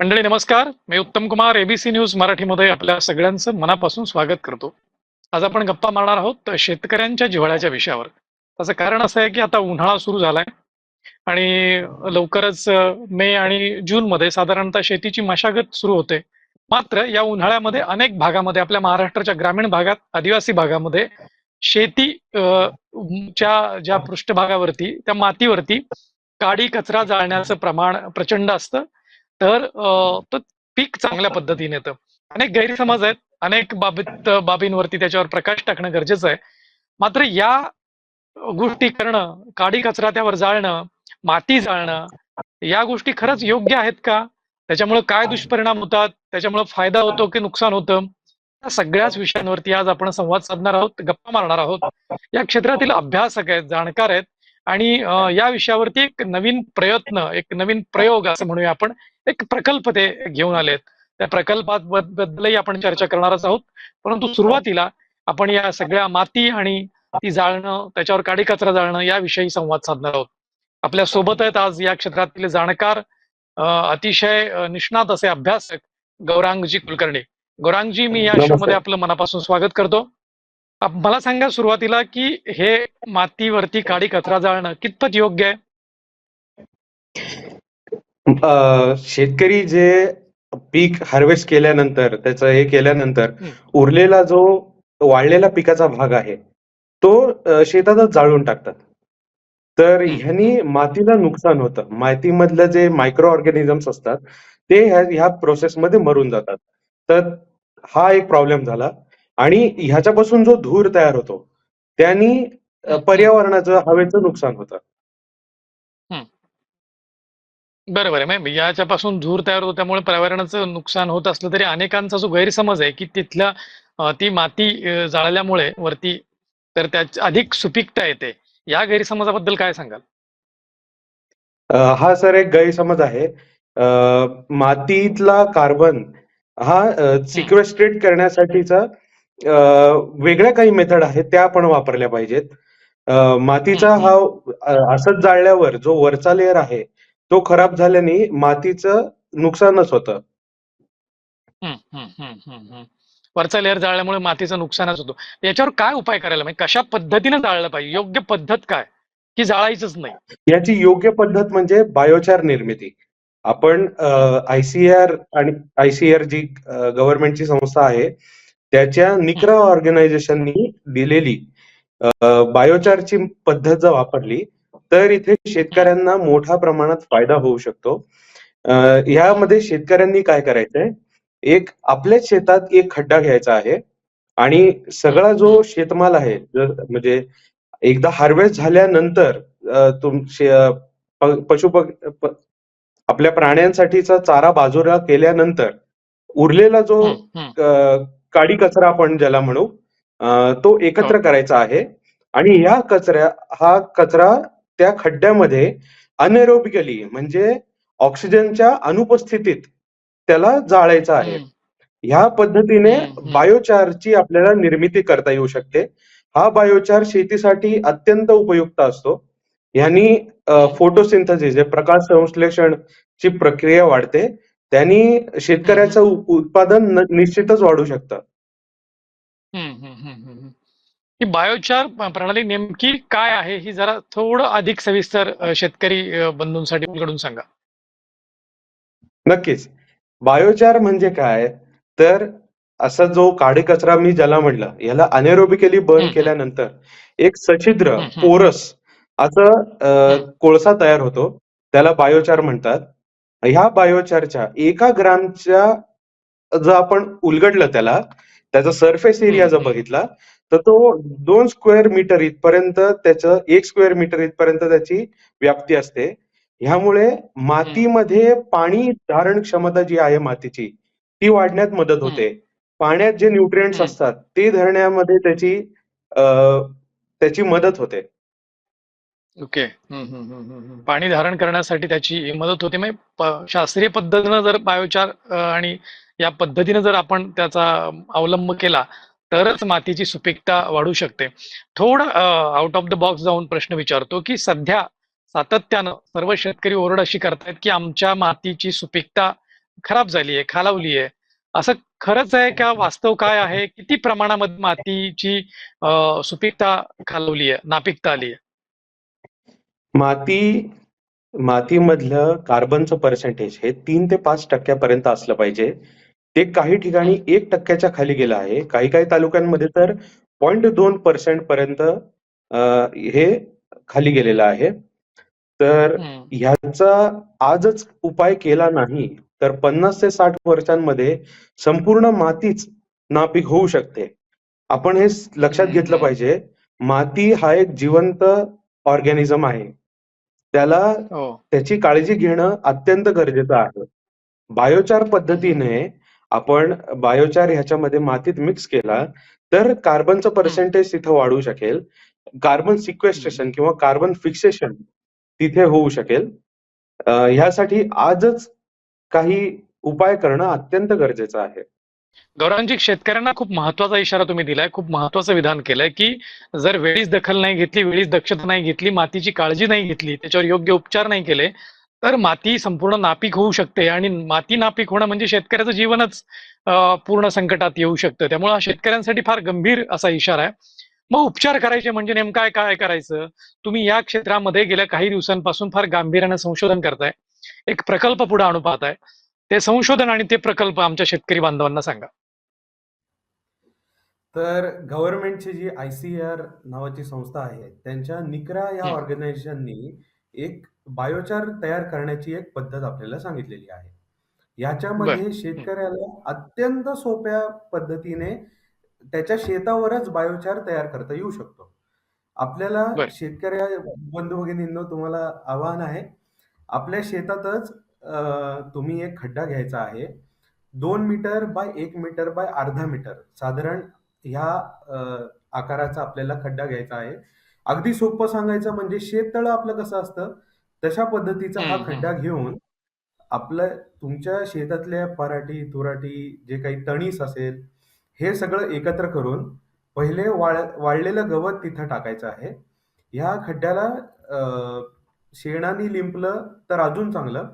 मंडळी नमस्कार. मी उत्तम कुमार एबीसी न्यूज मराठीमध्ये आपल्या सगळ्यांचं मनापासून स्वागत करतो. आज आपण गप्पा मारणार आहोत शेतकऱ्यांच्या जिव्हाळ्याच्या विषयावर. त्याचं कारण असं आहे की आता उन्हाळा सुरू झालाय आणि लवकरच मे आणि जून मध्ये साधारणतः शेतीची मशागत सुरू होते. मात्र या उन्हाळ्यामध्ये अनेक भागामध्ये आपल्या महाराष्ट्राच्या ग्रामीण भागात आदिवासी भागामध्ये शेती अं, च्या ज्या पृष्ठभागावरती त्या मातीवरती काडी कचरा जाळण्याचं प्रमाण प्रचंड असतं. तर तो पीक चांगल्या पद्धतीने येतं. अनेक गैरसमज आहेत. अनेक बाबीत बाबींवरती त्याच्यावर प्रकाश टाकणं गरजेचं आहे. मात्र या गोष्टी करणं काडी कचरा त्यावर जाळणं माती जाळणं या गोष्टी खरंच योग्य आहेत का? त्याच्यामुळे काय दुष्परिणाम होतात? त्याच्यामुळे फायदा होतो की नुकसान होतं? या सगळ्याच विषयांवरती आज आपण संवाद साधणार आहोत गप्पा मारणार आहोत. या क्षेत्रातील अभ्यासक आहेत जाणकार आहेत. आणि या विषयावरती एक नवीन प्रयत्न एक नवीन प्रयोग असं म्हणूया आपण एक प्रकल्प ते घेऊन आलेत. त्या प्रकल्पाबद्दलही आपण चर्चा करणारच आहोत. परंतु सुरुवातीला आपण या सगळ्या माती आणि ती जाळणं त्याच्यावर काडी कचरा जाळणं याविषयी संवाद साधणार आहोत. आपल्यासोबत आहेत आज या क्षेत्रातील जाणकार अतिशय निष्णात असे अभ्यासक गौरांगजी कुलकर्णी. गौरांगजी मी या नमस्कार. शोमध्ये आपलं मनापासून स्वागत करतो. मला सांगा सुरुवातीला की हे मातीवरती काडी कचरा जाळणं कितपत योग्य आहे? अ, शेतकरी जे पीक हार्वेस्ट केल्यानंतर त्याचं हे केल्यानंतर हं. उरलेला जो वाळलेला पिकाचा भाग आहे तो अ, शेतातच जाळून टाकतात तर हं. ह्यानी मातीला नुकसान होतं मातीमधलं जे मायक्रो ऑर्गॅनिझम्स असतात ते ह्या ह्या प्रोसेसमध्ये मरून जातात तर हा एक प्रॉब्लेम झाला आणि ह्याच्यापासून जो धूर तयार होतो त्यांनी अ. पर्यावरणाचं हवेचं नुकसान होतं बरोबर आहे. म्हणजे याच्यापासून धूर तयार होतो त्यामुळे पर्यावरणाचं नुकसान होत असलं तरी अनेकांचा जो गैरसमज आहे की तिथल्या ती माती जाळल्यामुळे वरती तर त्यात अधिक सुपीकता येते. या गैरसमजाबद्दल काय सांगाल? हा सर एक गैरसमज आहे. मातीतला कार्बन हा सिक्वेस्ट्रेट करण्यासाठीचा वेगळ्या काही मेथड आहेत त्या आपण वापरल्या पाहिजेत. मातीचा हं, असंच जाळल्यावर जो वरचा लेअर आहे तो खराब झाल्याने मातीचं नुकसानच होतं. वरचा लेअर जाळल्यामुळे मातीचं नुकसानच होतो. याच्यावर काय उपाय करायला म्हणजे कशा पद्धतीने जाळलं पाहिजे? योग्य पद्धत काय? की जाळायचंच नाही. याची योग्य पद्धत म्हणजे बायोचार निर्मिती. आपण आयसीआर आणि आयसीआर जी गव्हर्नमेंटची संस्था आहे त्याच्या निक्रा ऑर्गनायझेशननी दिलेली बायोचारची पद्धत जर वापरली तर इथे शेतकऱ्यांना मोठ्या प्रमाणात फायदा होऊ शकतो. यामध्ये शेतकऱ्यांनी काय करायचंय? एक आपल्याच शेतात एक खड्डा घ्यायचा आहे आणि सगळा जो शेतमाल आहे म्हणजे एकदा हार्वेस्ट झाल्यानंतर अ, तुम शे- प- पशु आपल्या प्राण्यांसाठीचा चारा बाजूला केल्यानंतर उरलेला जो काडी कचरा आपण ज्याला म्हणू तो एकत्र हो. करायचा आहे आणि ह्या कचऱ्या हा कचरा त्या खड्ड्यामध्ये अनेरोबिकली म्हणजे ऑक्सिजनच्या अनुपस्थितीत त्याला जाळायचा आहे. ह्या पद्धतीने. बायोचारची आपल्याला निर्मिती करता येऊ शकते. हा बायोचार शेतीसाठी अत्यंत उपयुक्त असतो. ह्यांनी फोटोसिंथसिस जे प्रकाश संश्लेषण ची प्रक्रिया वाढते त्यांनी शेतकऱ्याचं उत्पादन निश्चितच वाढू शकतं. ही बायोचार प्रणाली नेमकी काय आहे ही जरा थोडं अधिक सविस्तर शेतकरी बंधूंसाठी कडून सांगा नक्कीच बायोचार म्हणजे काय तर असा जो काडी कचरा मी ज्याला म्हणलं याला अनेरोबिकली बर्न. केल्यानंतर एक सछिद्र. पोरस असं. कोळसा तयार होतो त्याला बायोचार म्हणतात ह्या बायोचारच्या एका ग्रामच्या जर आपण उलगडलं त्याला त्याचा सरफेस एरिया जर. बघितला तर तो दोन स्क्वेअर मीटर इथपर्यंत त्याचं एक स्क्वेअर मीटर इथपर्यंत त्याची व्याप्ती असते. ह्यामुळे मातीमध्ये पाणी धारण क्षमता जी आहे मातीची ती वाढण्यात मदत होते. पाण्यात जे न्यूट्रिएंट्स. असतात ते धरण्यामध्ये त्याची त्याची मदत होते. ओके. पाणी धारण करण्यासाठी त्याची मदत होते. म्हणजे शास्त्रीय पद्धतीनं जर बायोचार आणि या पद्धतीनं जर आपण त्याचा अवलंब केला तरच मातीची सुपीकता वाढू शकते. थोडं आउट ऑफ द बॉक्स जाऊन प्रश्न विचारतो की सध्या सातत्यानं सर्व शेतकरी ओरड अशी करतायत की आमच्या मातीची सुपीकता खराब झाली आहे खालावली आहे. असं खरंच आहे का? वास्तव काय आहे? किती प्रमाणामध्ये मातीची सुपीकता खालवली आहे नापीकता आली आहे? माती मातीमधलं कार्बनचं पर्सेंटेज हे तीन ते पाच टक्क्यापर्यंत असलं पाहिजे. ते काही ठिकाणी एक टक्क्याच्या खाली गेलं आहे. काही काही तालुक्यांमध्ये तर पॉईंट दोन पर्सेंट पर्यंत अं, हे खाली गेलेलं आहे. तर हम्म, ह्याचा आजच उपाय केला नाही तर पन्नास ते साठ वर्षांमध्ये संपूर्ण मातीच नापीक होऊ शकते. आपण हे स- लक्षात घेतलं हम्म. पाहिजे माती हा एक जिवंत ऑर्गॅनिझम आहे. त्याला हो. त्याची काळजी घेणं अत्यंत गरजेचं आहे. बायोचार पद्धतीने आपण बायोचार ह्याच्यामध्ये मातीत मिक्स केला तर कार्बनचं पर्सेंटेज तिथं वाढू शकेल. कार्बन सिक्वेस्ट्रेशन किंवा कार्बन फिक्सेशन तिथे होऊ शकेल. ह्यासाठी आजच काही उपाय करणं अत्यंत गरजेचं आहे. गौरवजी शेतकऱ्यांना खूप महत्त्वाचा इशारा तुम्ही दिलाय खूप महत्वाचं विधान केलंय की जर वेळीच दखल नाही घेतली वेळीच दक्षता नाही घेतली मातीची काळजी नाही घेतली त्याच्यावर योग्य उपचार नाही केले तर माती संपूर्ण नापीक होऊ शकते आणि माती नापीक होणं म्हणजे शेतकऱ्याचं जीवनच पूर्ण संकटात येऊ शकतं. त्यामुळे हा शेतकऱ्यांसाठी फार गंभीर असा इशारा आहे. मग उपचार करायचे म्हणजे नेमकं काय करायचं? तुम्ही या क्षेत्रामध्ये गेल्या काही दिवसांपासून फार गांभीर्यानं संशोधन करताय. एक प्रकल्प पुढे आणू पाहताय. ते संशोधन आणि ते प्रकल्प आमच्या शेतकरी बांधवांना सांगा. तर गव्हर्नमेंटची जी आय सी आर नावाची संस्था आहे त्यांच्या निकरा या. ऑर्गनायझेशननी एक बायोचार तयार करण्याची एक पद्धत आपल्याला सांगितलेली आहे. याच्यामध्ये शेतकऱ्याला अत्यंत सोप्या पद्धतीने त्याच्या शेतावरच बायोचार तयार करता येऊ शकतो. आपल्याला बर. शेतकऱ्या बंधू भगिनींनो तुम्हाला आव्हान आहे. आपल्या शेतातच अं, तुम्ही एक खड्डा घ्यायचा आहे. दोन मीटर बाय एक मीटर बाय अर्धा मीटर. साधारण ह्या अं, आकाराचा आपल्याला खड्डा घ्यायचा आहे. अगदी सोपं सांगायचं म्हणजे शेततळं आपलं कसं असतं? तशा पद्धतीचा हा हम्म, हम्म. खड्डा घेऊन आपलं तुमच्या शेतातल्या पराठी तुराटी जे काही तणीस असेल हे सगळं एकत्र करून पहिले वाळ वाळलेलं गवत तिथं टाकायचं आहे. ह्या खड्ड्याला अं, शेणाने लिंपलं तर अजून चांगलं.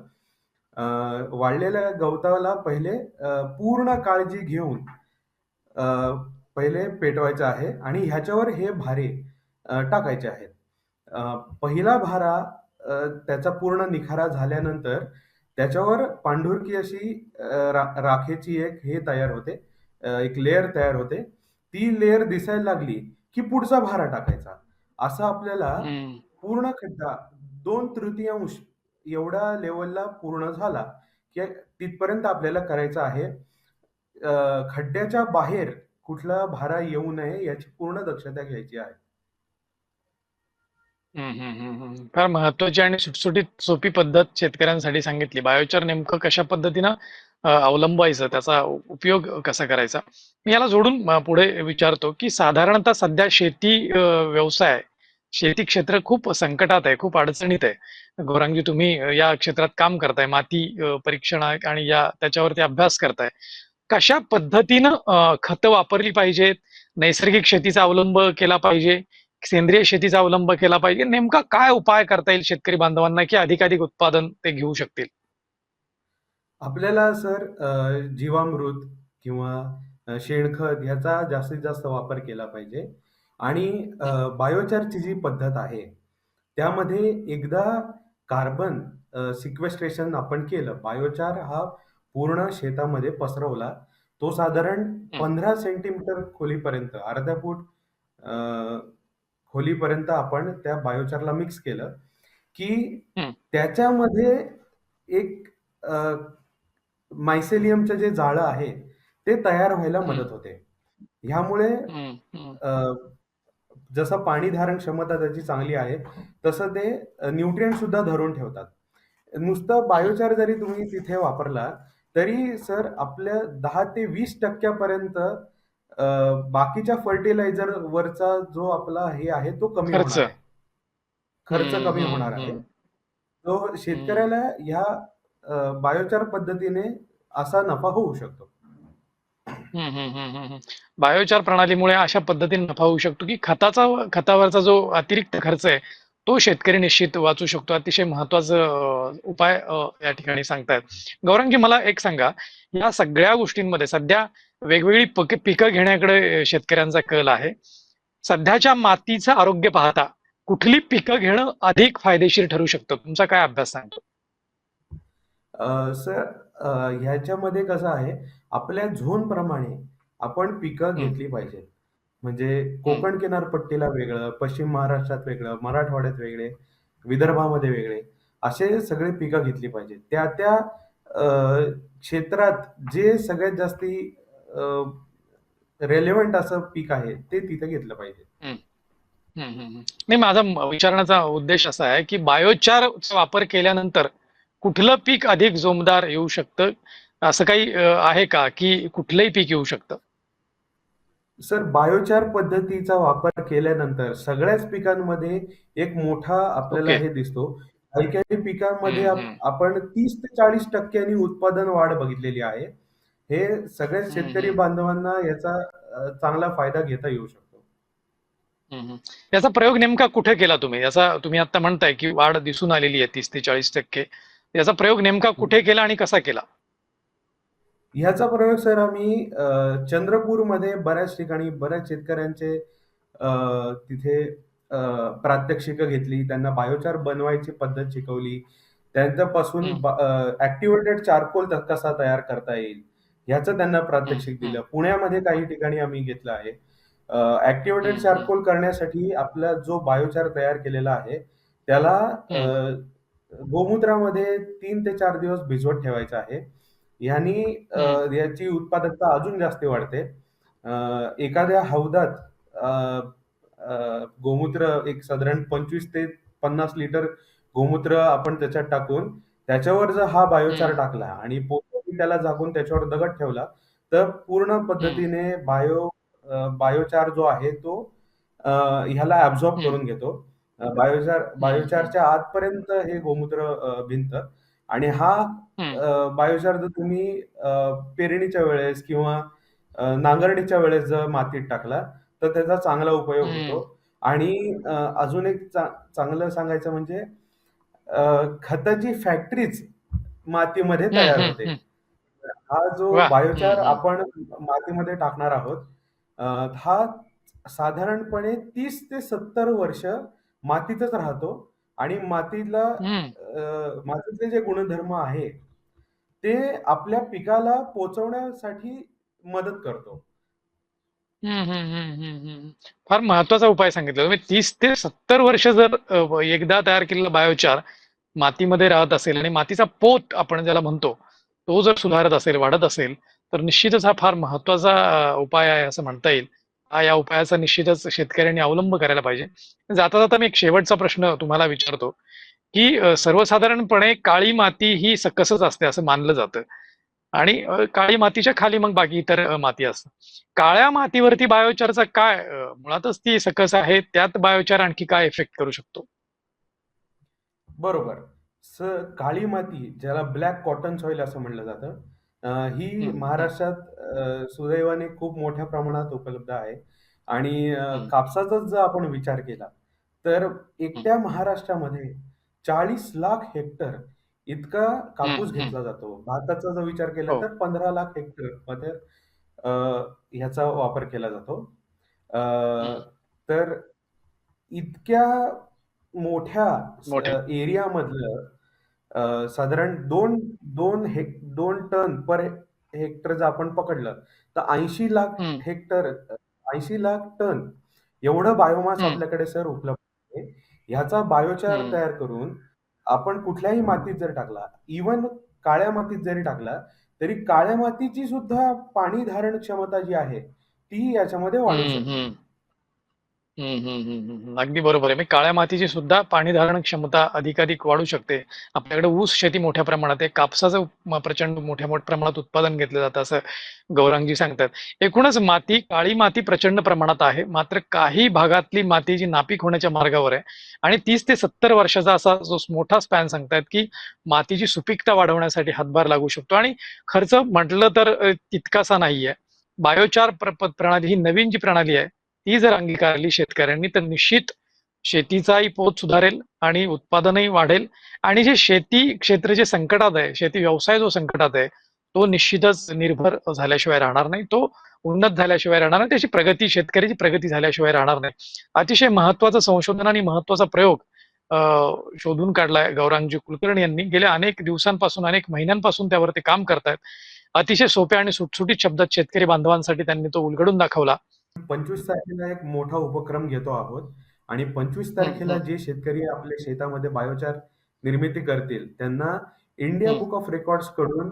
अं, वाळलेल्या गवताला पहिले अं, पूर्ण काळजी घेऊन अं, पहिले पेटवायचं आहे आणि ह्याच्यावर हे भारे टाकायचे आहेत. पहिला भारा त्याचा पूर्ण निखारा झाल्यानंतर त्याच्यावर पांढुरकी अशी रा- राखेची एक हे तयार होते. एक लेअर तयार होते. ती लेअर दिसायला लागली की पुढचा भारा टाकायचा. असं आपल्याला. पूर्ण खड्डा दोन तृतीयांश एवढ्या लेवलला पूर्ण झाला की तिथपर्यंत आपल्याला करायचं आहे. खड्ड्याच्या बाहेर कुठला भारा येऊ नये याची पूर्ण दक्षता घ्यायची आहे. हम्म, हम्म, हम्म, हम्म. फार महत्वाची आणि सुटसुटीत सोपी पद्धत शेतकऱ्यांसाठी सांगितली. बायोचार नेमकं कशा पद्धतीनं अ, अवलंबायचं त्याचा उपयोग कसा करायचा? मी याला जोडून अ, पुढे विचारतो की साधारणतः सध्या शेती अ, व्यवसाय शेती क्षेत्र खूप संकटात आहे खूप अडचणीत आहे. गौरांगजी तुम्ही अ, या क्षेत्रात काम करताय माती अ, परीक्षण आणि या त्याच्यावरती अभ्यास करताय. कशा पद्धतीनं अ, खतं वापरली पाहिजेत? नैसर्गिक शेतीचा अवलंब केला पाहिजे? सेंद्रिय शेतीचा अवलंब केला पाहिजे. नेमका काय उपाय करता येईल शेतकरी बांधवांना की अधिकाधिक उत्पादन ते घेऊ शकतील? आपल्याला सर जीवामृत किंवा शेणखत ह्याचा जास्तीत जास्त वापर केला पाहिजे. आणि बायोचारची जी पद्धत आहे त्यामध्ये एकदा कार्बन सिक्वेस्ट्रेशन आपण केलं बायोचार हा पूर्ण शेतामध्ये पसरवला तो साधारण पंधरा सेंटीमीटर खोलीपर्यंत अर्ध्या फूट खोलीपर्यंत आपण त्या बायोचारला मिक्स केलं की. त्याच्यामध्ये एक मायसेलियमचं जे जाळं आहे ते तयार व्हायला. मदत होते ह्यामुळे जसं पाणी धारण क्षमता त्याची चांगली आहे तसं ते न्यूट्रिएंट सुद्धा धरून ठेवतात नुसतं बायोचार जरी तुम्ही तिथे वापरला तरी सर आपल्या दहा ते वीस टक्क्यापर्यंत अ, बाकीच्या फर्टिलायझर वरचा जो आपला हे आहे तो कमी खर्च. होणार आहे. खर्च कमी होणार आहे. तो शेतकऱ्याला ह्या अ, बायोचार पद्धतीने असा नफा होऊ शकतो. हम्म, हम्म, हम्म, हम्म, हम्म. बायोचार प्रणालीमुळे अशा पद्धतीने नफा होऊ शकतो की खताचा खतावरचा जो अतिरिक्त खर्च आहे तो शेतकरी निश्चित वाचू शकतो. अतिशय महत्वाचं अं, उपाय अं, या ठिकाणी सांगतायत. गौरंगी मला एक सांगा. या सगळ्या गोष्टींमध्ये सध्या वेगवेगळी पक पिकं घेण्याकडे शेतकऱ्यांचा कल आहे. सध्याच्या मातीचं आरोग्य पाहता कुठली पिकं घेणं अधिक फायदेशीर ठरू शकतं? तुमचा काय अभ्यास सांगतो सर ह्याच्यामध्ये कसं आहे आपल्या झोन प्रमाणे आपण पिकं. घेतली पाहिजे म्हणजे कोकण किनारपट्टीला वेगळं पश्चिम महाराष्ट्रात वेगळं मराठवाड्यात वेगळे विदर्भामध्ये वेगळे असे सगळे पिकं घेतली पाहिजे त्या त्या क्षेत्रात जे सगळ्यात जास्ती रेलेव्हंट असं पीक आहे ते तिथे घेतलं पाहिजे. नाही माझा विचारण्याचा उद्देश असा आहे की बायोचारचा वापर केल्यानंतर कुठलं पीक अधिक जोमदार येऊ शकतं असं काही आहे का की कुठलंही पीक येऊ शकतं सर बायोचार पद्धतीचा वापर केल्यानंतर सगळ्याच पिकांमध्ये एक मोठा आपल्याला ओके. हे दिसतो काही काही पिकांमध्ये. आपण तीस ते चाळीस टक्क्यांनी उत्पादन वाढ बघितलेली आहे हे सगळ्या शेतकरी. बांधवांना याचा चांगला फायदा घेता येऊ शकतो. याचा प्रयोग नेमका कुठे केला तुम्ही याचा तुम्ही आता म्हणताय की वाढ दिसून आलेली आहे तीस ते चाळीस टक्के याचा प्रयोग नेमका कुठे केला आणि कसा केला ह्याचा प्रयोग सर आम्ही अ, चंद्रपूरमध्ये बऱ्याच ठिकाणी बऱ्याच शेतकऱ्यांचे तिथे प्रात्यक्षिकं घेतली त्यांना बायोचार बनवायची पद्धत शिकवली त्यांच्यापासून. ऍक्टिव्हेटेड चारकोल कसा तयार करता येईल ह्याचं त्यांना प्रात्यक्षिक दिलं. पुण्यामध्ये काही ठिकाणी आम्ही घेतलं आहे. ऍक्टिव्हेटेड चारकोल करण्यासाठी आपला जो बायोचार तयार केलेला आहे त्याला गोमूत्रामध्ये तीन ते चार दिवस भिजवत ठेवायचं आहे. ह्यानी हम्म. याची उत्पादकता अजून जास्त वाढते. एखाद्या हौदात गोमूत्र एक साधारण पंचवीस ते पन्नास लिटर गोमूत्र आपण त्याच्यात टाकून त्याच्यावर जर हा बायोचार. टाकला आणि पोपटी त्याला झाकून त्याच्यावर दगड ठेवला. तर पूर्ण पद्धतीने बायो बायोचार जो आहे तो ह्याला ऍब्झॉर्ब. करून घेतो. बायोचार बायोचारच्या आतपर्यंत हे गोमूत्र अ, भिनतं. आणि हा बायोचार जर तुम्ही पेरणीच्या वेळेस किंवा नांगरणीच्या वेळेस जर मातीत टाकला तर त्याचा चांगला उपयोग. होतो. आणि अजून एक चांगलं सांगायचं म्हणजे खताची फॅक्टरीच मातीमध्ये तयार होते. हा जो. बायोचार. आपण मातीमध्ये टाकणार आहोत हा साधारणपणे तीस ते सत्तर वर्ष मातीतच राहतो आणि मातीला मातीतले जे गुणधर्म आहे ते आपल्या पिकाला पोचवण्यासाठी मदत करतो हम्म, हम्म, हम्म, हम्म, हम्म. फार महत्त्वाचा उपाय सांगितला तुम्ही तीस ते सत्तर वर्ष जर एकदा तयार केलेला बायोचार मातीमध्ये राहत असेल आणि मातीचा पोत आपण ज्याला म्हणतो तो जर सुधारत असेल वाढत असेल तर निश्चितच हा फार महत्त्वाचा उपाय आहे असं म्हणता येईल. हा या उपायाचा निश्चितच शेतकऱ्यांनी अवलंब करायला पाहिजे. जाता जाता मी एक शेवटचा प्रश्न तुम्हाला विचारतो की सर्वसाधारणपणे काळी माती ही सकसच असते असं मानलं जातं. आणि काळी मातीच्या खाली मग बाकी इतर माती असतं काळ्या मातीवरती बायोचारचा काय मुळातच ती सकस आहे त्यात बायोचार आणखी काय इफेक्ट करू शकतो? बरोबर. स काळी माती ज्याला ब्लॅक कॉटन सॉइल असं म्हणलं जातं अ, ही महाराष्ट्रात अ, सुदैवाने खूप मोठ्या प्रमाणात उपलब्ध आहे. आणि अ, कापसाचाच जर आपण विचार केला तर एकट्या महाराष्ट्रामध्ये चाळीस लाख हेक्टर इतका कापूस घेतला जातो. भारताचा जर विचार केला हो. तर पंधरा लाख हेक्टरमध्ये अ, ह्याचा वापर केला जातो. अ, तर इतक्या मोठ्या मोठे एरियामधलं अ, साधारण दोन दोन हेक दोन टन पर हेक्टर जर आपण पकडलं तर ऐंशी लाख हेक्टर ऐंशी लाख टन एवढं बायोमास आपल्याकडे सर उपलब्ध आहे. ह्याचा बायोचार तयार करून आपण कुठल्याही मातीत जर टाकला इवन काळ्या मातीत जरी टाकला तरी काळ्या मातीची सुद्धा पाणी धारण क्षमता जी आहे ती याच्यामध्ये वाढू शकते. हम्म, हम्म, हम्म, हम्म. अगदी बरोबर आहे. म्हणजे काळ्या मातीची सुद्धा पाणी धारण क्षमता अधिकाधिक वाढू शकते. आपल्याकडे ऊस शेती मोठ्या प्रमाणात आहे. कापसाचं म- प्रचंड मोठ्या मोठ्या प्रमाणात उत्पादन घेतलं जातं असं गौरांगजी सांगतात. एकूणच माती काळी माती प्रचंड प्रमाणात आहे. मात्र काही भागातली माती जी नापीक होण्याच्या मार्गावर आहे. आणि तीस ते सत्तर वर्षाचा असा जो मोठा स्पॅन सांगतायत की मातीची सुपीकता वाढवण्यासाठी हातभार लागू शकतो. आणि खर्च म्हटलं तर अ, तितकासा नाहीये. बायोचार प्र- प- प्रणाली ही नवीन जी प्रणाली आहे ती जर अंगीकारली शेतकऱ्यांनी तर निश्चित शेतीचाही पोत सुधारेल आणि उत्पादनही वाढेल. आणि जे शेती क्षेत्र जे संकटात आहे शेती व्यवसाय जो संकटात आहे तो निश्चितच निर्भर झाल्याशिवाय राहणार नाही. तो उन्नत झाल्याशिवाय राहणार नाही. त्याची प्रगती शेतकऱ्याची प्रगती झाल्याशिवाय राहणार नाही. अतिशय महत्वाचं संशोधन आणि महत्त्वाचा प्रयोग शोधून काढलाय गौरांगजी कुलकर्णी यांनी. गेल्या अनेक दिवसांपासून अनेक महिन्यांपासून त्यावर ते काम करतायत. अतिशय सोप्या आणि सुटसुटीत शब्दात शेतकरी बांधवांसाठी त्यांनी तो उलगडून दाखवला. पंचवीस तारखेला एक मोठा उपक्रम घेतो आहोत. आणि पंचवीस तारखेला. जे शेतकरी आपल्या शेतामध्ये बायोचार निर्मिती करतील त्यांना इंडिया. बुक ऑफ रेकॉर्ड्सकडून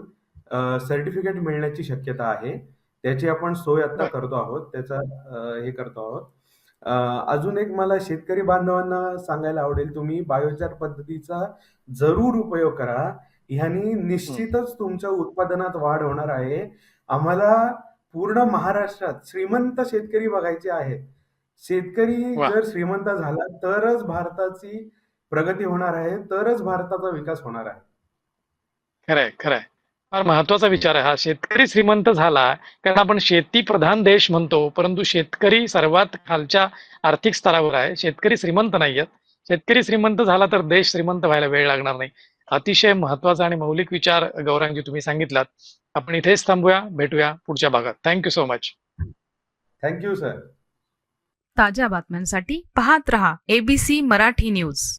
सर्टिफिकेट मिळण्याची शक्यता आहे. त्याची आपण सोय आता बर. करतो आहोत. त्याचा अ, हे करतो आहोत. अ, अजून एक मला शेतकरी बांधवांना सांगायला आवडेल तुम्ही बायोचार पद्धतीचा जरूर उपयोग करा. ह्यानी निश्चितच तुमच्या उत्पादनात वाढ होणार आहे. आम्हाला पूर्ण महाराष्ट्रात श्रीमंत शेतकरी बघायचे आहेत. शेतकरी. जर श्रीमंत झाला तरच भारताची प्रगती होणार आहे तरच भारताचा विकास होणार आहे. खरंय खरंय. फार महत्त्वाचा विचार आहे हा. शेतकरी श्रीमंत झाला कारण आपण शेती प्रधान देश म्हणतो परंतु शेतकरी सर्वात खालच्या आर्थिक स्तरावर आहे. शेतकरी श्रीमंत नाहीयेत. शेतकरी श्रीमंत झाला तर देश श्रीमंत व्हायला वेळ लागणार नाही. अतिशय महत्त्वाचा आणि मौलिक विचार गौरांगजी तुम्ही सांगितलात. आपण इथेच थांबूया भेटूया पुढच्या भागात. Thank you so much thank you sir ताज्या बातम्यांसाठी पाहत रहा एबीसी मराठी न्यूज